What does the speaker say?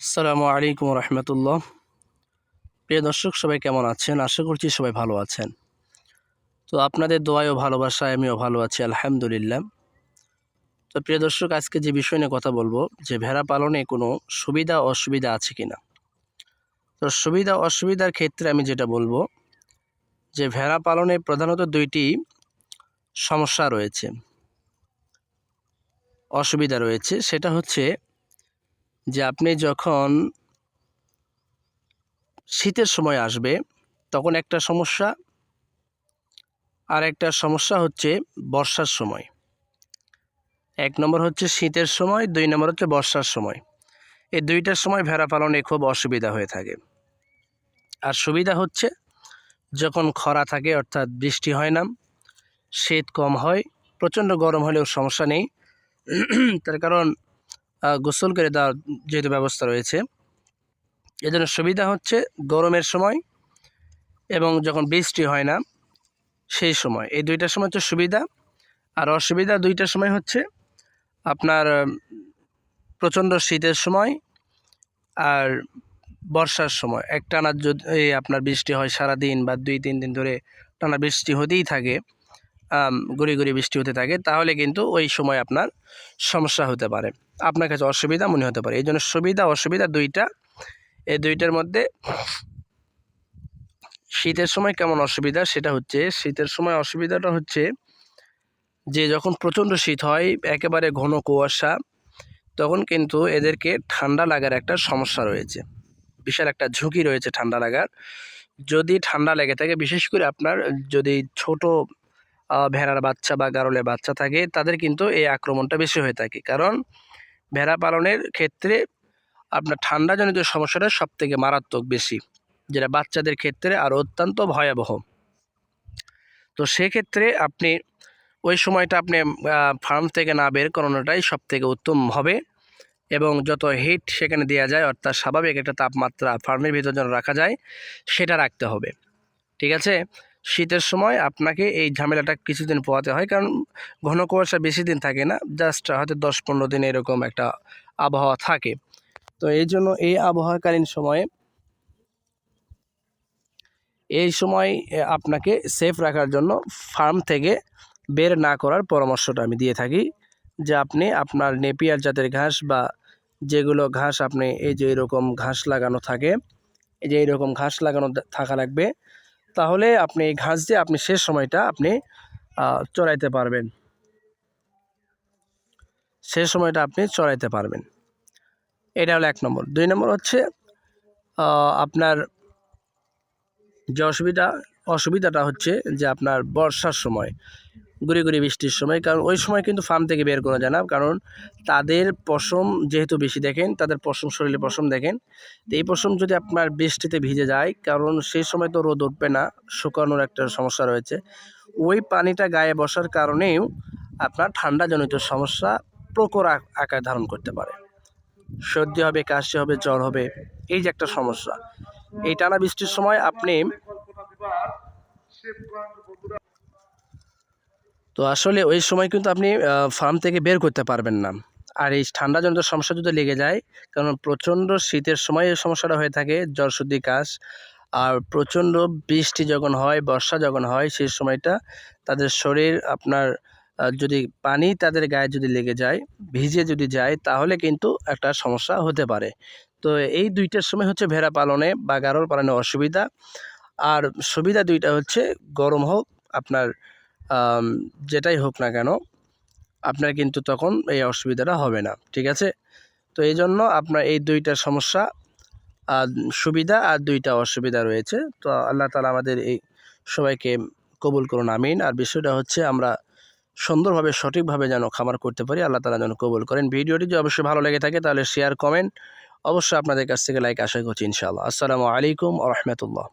আসসালামু আলাইকুম রহমতুল্লাহ। প্রিয় দর্শক, সবাই কেমন আছেন? আশা করছি সবাই ভালো আছেন। তো আপনাদের দোয়ায় ভালোবাসায় আমিও ভালো আছি, আলহামদুলিল্লাহ। তো প্রিয় দর্শক, আজকে যে বিষয় নিয়ে কথা বলব, যে ভেড়া পালনে কোনো সুবিধা অসুবিধা আছে কি না তো সুবিধা অসুবিধার ক্ষেত্রে আমি যেটা বলব, যে ভেড়া পালনে প্রধানত দুইটি সমস্যা রয়েছে। অসুবিধা রয়েছে, সেটা হচ্ছে যে আপনি যখন শীতের সময় আসবে, তখন একটা সমস্যা। আর একটা সমস্যা হচ্ছে বর্ষার সময়। এক নম্বর হচ্ছে শীতের সময়, দুই নম্বর হচ্ছে বর্ষার সময়। এই দুইটার সময় ভেড়া পালনে খুব অসুবিধা হয়ে থাকে। আর সুবিধা হচ্ছে যখন খরা থাকে, অর্থাৎ বৃষ্টি হয় না, শীত কম হয়, প্রচণ্ড গরম হলেও সমস্যা নেই। তার কারণ গোসল করে দেওয়ার যেহেতু ব্যবস্থা রয়েছে। এজন্য সুবিধা হচ্ছে গরমের সময় এবং যখন বৃষ্টি হয় না, সেই সময়। এই দুইটার সময় হচ্ছে সুবিধা। আর অসুবিধা দুইটার সময় হচ্ছে আপনার প্রচণ্ড শীতের সময় আর বর্ষার সময়। এক টানা যদি আপনার বৃষ্টি হয় সারা দিন বা দুই, তিন দিন ধরে টানা বৃষ্টি হতেই থাকে। গুড়ি গুড়ি বৃষ্টি হতে থাকে, তাহলে কিন্তু ওই সময় আপনার সমস্যা হতে পারে। আপনার কাছে অসুবিধা মনে হতে পারে। এই জন্য সুবিধা, অসুবিধা দুইটা। এই দুইটার মধ্যে শীতের সময় কেমন অসুবিধা? সেটা হচ্ছে শীতের সময় অসুবিধাটা হচ্ছে যে, যখন প্রচণ্ড শীত হয়, একেবারে ঘন কুয়াশা, তখন কিন্তু এদেরকে ঠান্ডা লাগার একটা সমস্যা রয়েছে। বিশাল একটা ঝুঁকি রয়েছে ঠান্ডা লাগার। যদি ঠান্ডা লেগে থাকে, বিশেষ করে আপনার যদি ছোট ভেড়ার বাচ্চা বা গারলের বাচ্চা থাকে, তাদের কিন্তু এই আক্রমণটা বেশি হয়ে থাকে। কারণ ভেড়া পালনের ক্ষেত্রে আপনার ঠান্ডাজনিত সমস্যাটা সব থেকে মারাত্মক বেশি, যেটা বাচ্চাদের ক্ষেত্রে আর অত্যন্ত ভয়াবহ। তো সেক্ষেত্রে আপনি ওই সময়টা আপনি ফার্ম থেকে না বের করানোটাই সব থেকে উত্তম হবে এবং যত হিট সেখানে দেওয়া যায়, অর্থাৎ স্বাভাবিক একটা তাপমাত্রা ফার্মের ভিতর যেন রাখা যায়, সেটা রাখতে হবে। ঠিক আছে? শীতের সময় আপনাকে এই ঝামেলাটা কিছুদিন পোয়াতে হয়। কারণ ঘন কুয়াশা বেশি দিন থাকে না জাস্ট হয়তো দশ পনেরো দিন এরকম একটা আবহাওয়া থাকে। তো এই জন্য এই আবহাওয়াকালীন সময়ে এই সময় আপনাকে সেফ রাখার জন্য ফার্ম থেকে বের না করার পরামর্শটা আমি দিয়ে থাকি। যে আপনি আপনার নেপিয়ার জাতের ঘাস বা যেগুলো ঘাস আপনি এই যে এরকম ঘাস লাগানো থাকে, এই যে এইরকম ঘাস লাগানো থাকা লাগবে তাহলে আপনি এই ঘাস দিয়ে আপনি শেষ সময়টা আপনি চড়াইতে পারবেন। শেষ সময়টা আপনি চড়াইতে পারবেন। এটা হলো এক নম্বর। দুই নম্বর হচ্ছে আপনার যে অসুবিধা, অসুবিধাটা হচ্ছে যে আপনার বর্ষার সময়। গুড়ি গুড়ি বৃষ্টির সময়। কারণ ওই সময় কিন্তু ফার্ম থেকে বের করা যায় না। কারণ তাদের পশম যেহেতু বেশি দেখেন, তাদের পশম শরীরে পশম দেখেন। তো এই পশম যদি আপনার বৃষ্টিতে ভিজে যায়, কারণ সেই সময় তো রোদ উঠবে না, শুকানোর একটা সমস্যা রয়েছে। ওই পানিটা গায়ে বসার কারণেও আপনার ঠান্ডাজনিত সমস্যা প্রকর আকার ধারণ করতে পারে। সর্দি হবে, কাশি হবে, জ্বর হবে, এই যে একটা সমস্যা। এই টানা বৃষ্টির সময় আপনি তো আসলে ওই সময় কিন্তু আপনি ফার্ম থেকে বের করতে পারবেন না। আর এই ঠান্ডাজনিত সমস্যা যদি লেগে যায়, কারণ প্রচণ্ড শীতের সময় এই সমস্যাটা হয়ে থাকে, জ্বর, সর্দি, কাশ। আর প্রচণ্ড বৃষ্টি যখন হয়, বর্ষা যখন হয়, সেই সময়টা তাদের শরীর আপনার যদি পানি তাদের গায়ে যদি লেগে যায়, ভিজে যদি যায়, তাহলে কিন্তু একটা সমস্যা হতে পারে। তো এই দুইটার সময় হচ্ছে ভেড়া পালনে বা গারল পালনে অসুবিধা। আর সুবিধা দুইটা হচ্ছে, গরম হোক, আপনার যেটাই হোক না কেন, আপনার কিন্তু তখন এই অসুবিধাটা হবে না, ঠিক আছে? তো এই জন্য আপনার এই দুইটা সমস্যা, আর সুবিধা আর দুইটা অসুবিধা রয়েছে। তো আল্লাহ তালা আমাদের এই সবাইকে কবুল করুন, আমিন। আর বিষয়টা হচ্ছে আমরা সুন্দরভাবে, সঠিকভাবে যেন খামার করতে পারি, আল্লাহ তালা যেন কবুল করেন। ভিডিওটি যদি অবশ্যই ভালো লেগে থাকে, তাহলে শেয়ার কমেন্ট অবশ্যই আপনাদের কাছ থেকে লাইক আশা করছি, ইনশাআল্লাহ। আসসালামু আলাইকুম রহমতুল্লাহ।